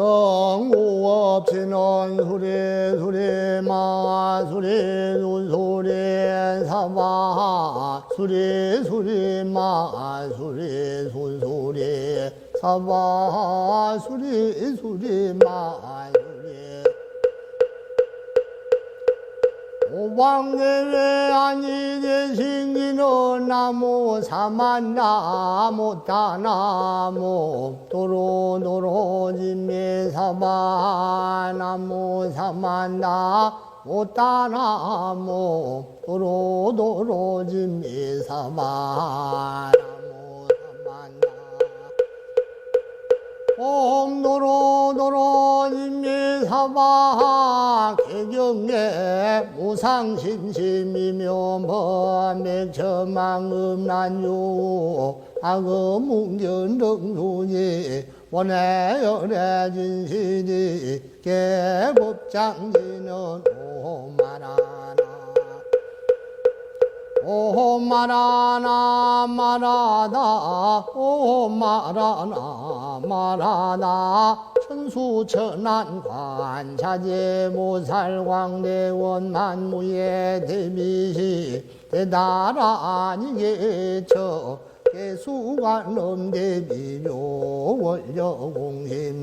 없이는 수리 수리 마 수리 순수리 사바 수리 수리 마 수리 순수리 사바 수리 수리 마 오방대회 아니 계신기는 나무 도로도로 진미사바 나무 사만나무 따나무 도로 도로 진미사바 나무 옴도로도로 인미사바 개경에 무상심심이며 범맥처망음 난유 악음웅견등순이 원해열의 진실이 개법장지는 오마라나 오 마라나 마라다 오 마라나 마라다 천수천안 관자재 모살광대원 만무의 대비시 대나라니게처 개수관음 대비료 원려공심상모신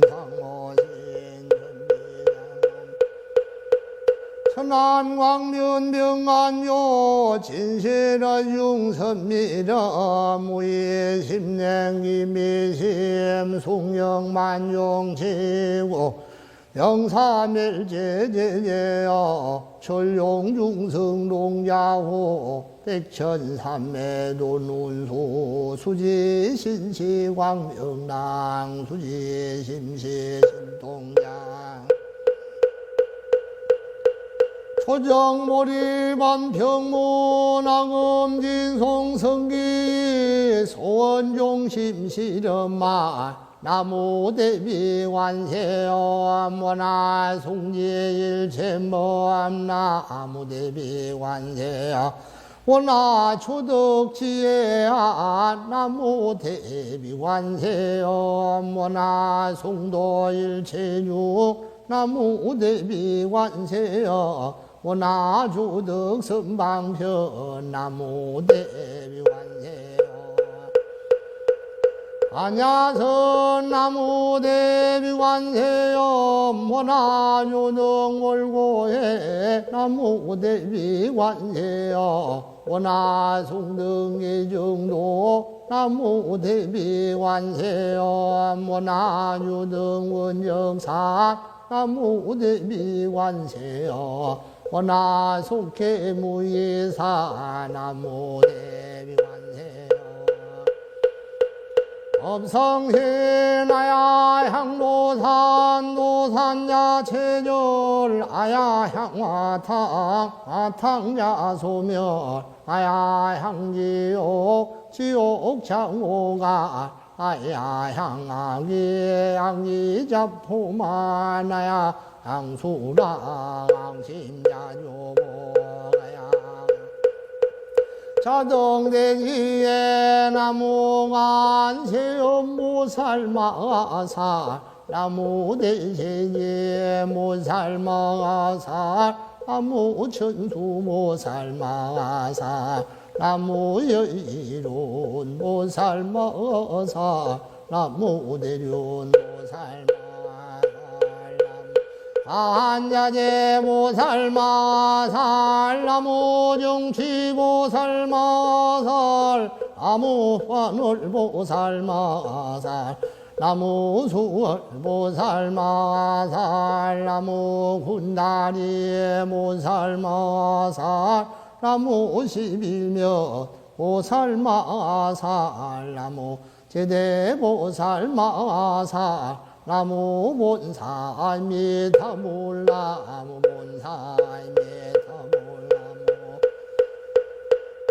천안광면 병안요 진실아 융선미라 무예 심냉이 미심 숭영만용치고 영사멸제제제여 철용중성롱야호 백천삼매도 눈수 수지신시광명랑 수지심시신동양 초정몰이반 평문왕음진송성기 소원종심시련마 나무대비 관세어 모나 송지일체모암 나무대비 관세어 원나 초덕지혜아 나무대비 관세어 모나 송도일체유 나무대비 관세어 원나주덕 선방편 나무대비 관세어 안야선 나무대비 관세어 원나주덕 월고해 나무대비 관세어 원나송등의 정도 나무대비 관세어 원나주덕 원정사 나무대비 관세어 원나 속해 무예사 나무대비 관세어 업성해 나야 향도산 도산야 체절 아야 향화탕 아탕야 소멸 아야 향지옥 지옥 장호가 아야 향아기 양이 잡포마나야 양수라 양심야조보야. 자동대기에 나무간 세엄무살마사 나무대기에 무살마사 나무천수무살마사 나무여이론 무살마사 나무대륜 무살마 안자제 모살마 살 나무 정취 모살마살 나무 환월 모살마 살 나무 수월 모살마 살 나무 군다리 모살마 살 나무 십일며 모살마 살 나무 제대 모살마 살 나무 본사 미타몰나무 본사 미타몰나무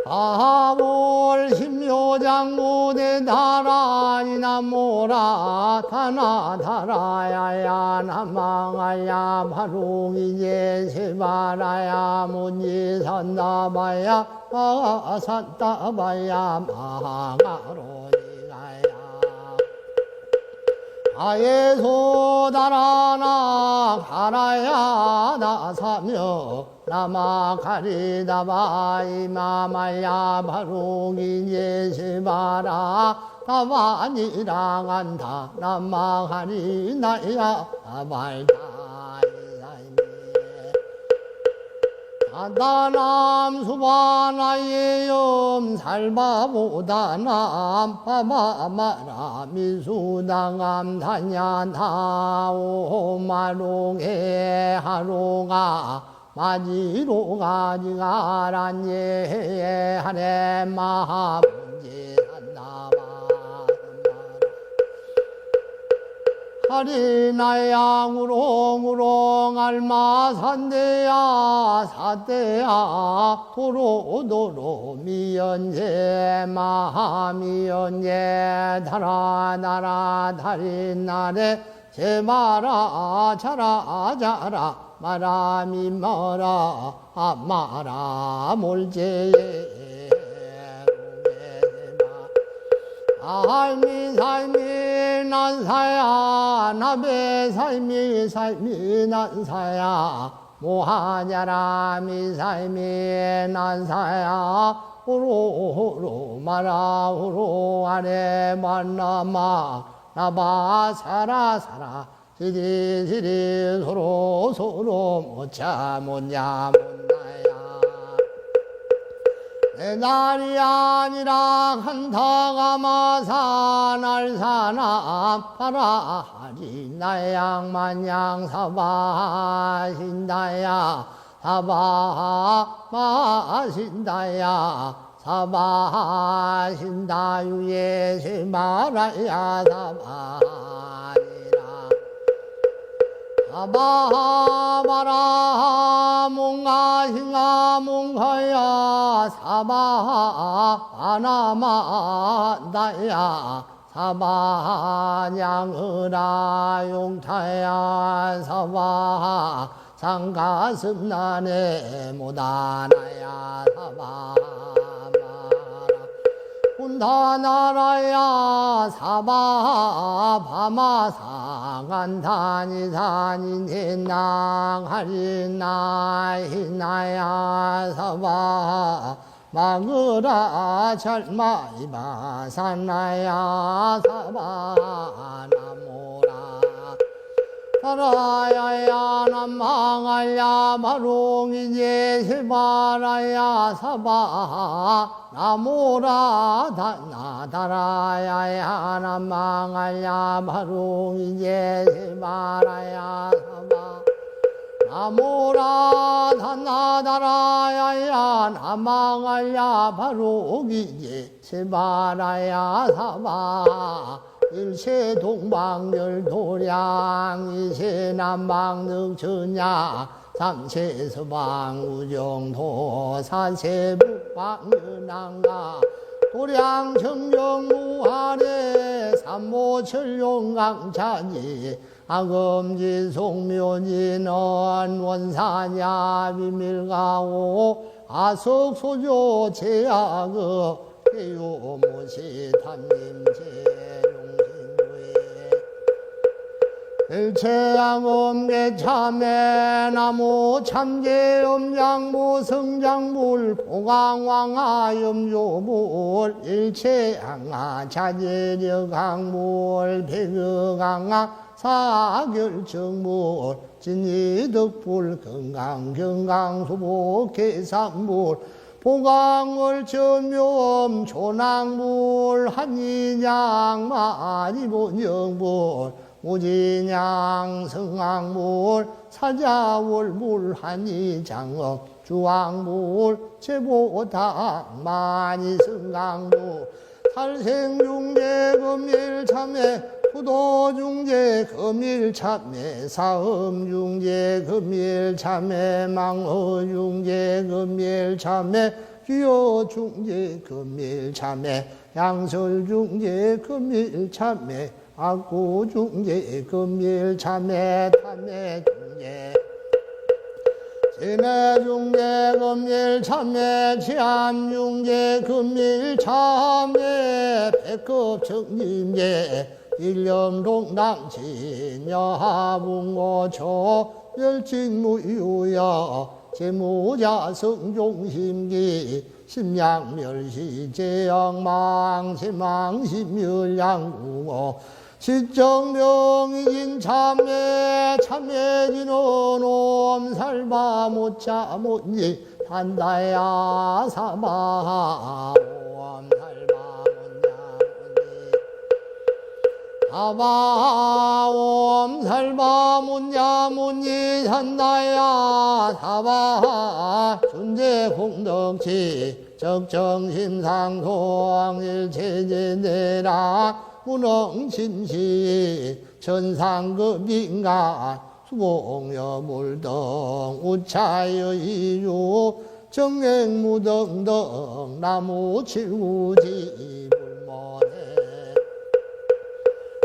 아볼 심묘장 무대 다라니 나모라 타나 다라야야 나망아야. 바롱이제 세바라야 문지 산다바야. 아 산다바야. 마하가로 아예소 달아나 가라야 나사며 나마 가리다바 이마마야 바로기 예시바라 다바니랑 안다 나마 가리 나야 아발다 다다남 수바나의 염 살바보다남 파마마라 미수당암 마롱해 하루가 마지로가 지가란예 하네 마하 하리나야 우롱우롱 알마산대야 사대야. 도로도로 미연제 마하미연제. 달아나라 달인나래 제마라 자라 자라. 마라미 마라 몰제에 삶이 삶이 난 사야 나베 삶이 삶이 난 사야 모하냐라미 삶이 난 사야 호로호로 마라 호로 아래 만나마. 나바 살아 살아. 시리 시리 서로 서로 못자 못냐 못나야 내 날이 아니라 한타가 마사 날 사나 파라하리 나양 만양 사바 신다야. 사바 마신다야. 사바 신다 유예 세마라야. 사바리라. 사바바라 몽가싱가 몽가야 사바 아나마다야 사바냥으라 용타야 사바 상가슴 나네 못하나야 사바마 라 군다나라야 사바 바마상한 단이 단인 헨낭 하리나 히나야 사바 마그라 잘마이바 산나야 사바 나모라 사라야야 남망아야 마롱이 예세바라야 사바 나모라 다나다라야야 남망아야 마롱이 예세바라야 사바 나모라 다나다라야야 남망아야 바로기 예세바라야 사바 일체 동방열 도량 이체 남방 늑천야 삼체 서방 우정도 사체 북방 연항가 도량 청정 무하래 삼모철용 강찬이 아금지 송묘진 원사냐 비밀가오 아석소조 제약의 개요모시 탐님제 일체양엄계 참에 나무 참계 염장무 성장물 보강왕하염조물 일체양아 자제력강물 배극강아 사결정물 진이덕불 건강경강수복 계산물 보강월 전묘음 조낭물 한인양 마니본영물 무진양 성악물 사자월물 한이장업 주왕물 제보당 많이 성강물. 살생중재 금일 참회 부도중재 금일 참회 사음중재 금일 참회 망허중재 금일 참회 귀여중재 금일 참회 양설중재 금일 참회 악구중재 금일 참회 탐회중재. 진해중재 금일 참회 치암중재 금일 참회 백급 청림재 일념동당 진여하붕고초 멸직무유야 제무자 성종심기 심양멸시 제영망 제망심멸양궁어 시정명이긴 참매 참매지는 옴살바 못자 못니 단다야 사마 옴살바 못냐 못니. 사바옴 살바 문야 문이 산다야 사바 존재 공덕치 적정심상동 일체제내라 문엉신시 천상급인가 수공여물등 우차여 이유 정행무등등 나무칠구지 불모네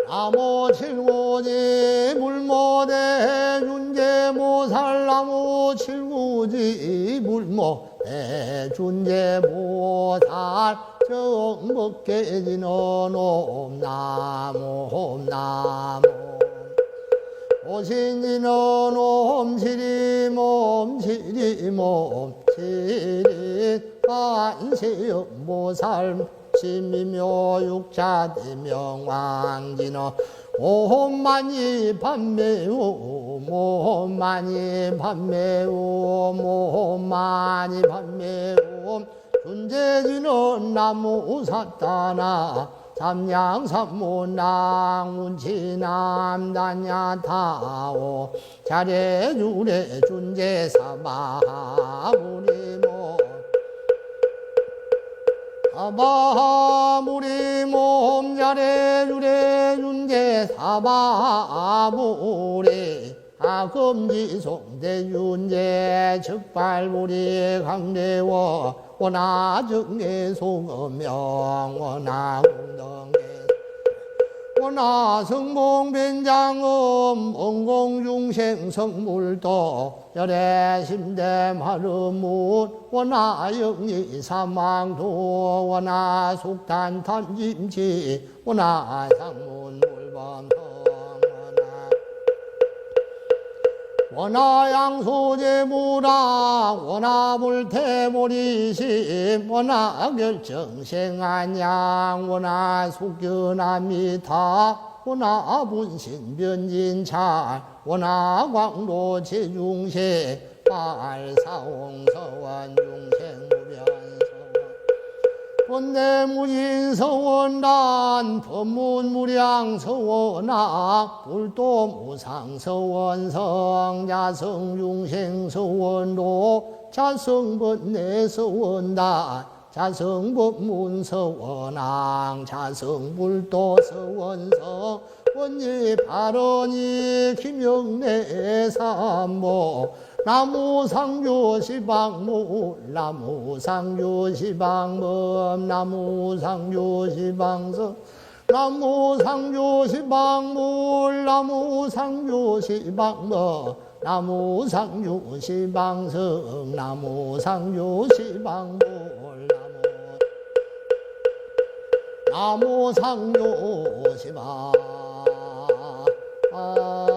나무 칠구지 물모대 준재모살 나무 칠구지 물모대 준재모살 정먹게지는 옴나무 옴나무 오신지는 옴시리 몸시리 몸시리 관세음 모살 심미묘 육자 대명왕진어 오만이 판매오 모만이 판매오 모만이 판매오 존재지는 나무 사따나 삼양삼문낭 운치남단야타오. 자례주례 준재사바무리모. 사바무리 몸자례 주례 준재 사바무리. 아금지 송대윤재 적발무리 강대워 원하정례 송엄명 원하공덕례 원하 성봉변장음 엉공중생 성물도 열애 심대 마름문 원하 영리 사망도 원하 속단 탐짐지 원하 상문 물범 원하 양소제무라 원하 불태모리심 원하 결정생안양 원하 속견합니다. 원하 분신변진찰 원하 광로 제중세 발사홍서원 중생무변서원 원내무인서원단 법문무량서원악 불도 무상서원성 자성중생서원도 자성번내서원단 자성법문서원왕 자성불도서원성 원예 발언이 김영래 삼모 나무상조시방무 나무상조시방법 나무상조시방서 나무상조시방물 나무상조시방법 나무상조시방성 나무상조시방물 나무 나무상조시방 아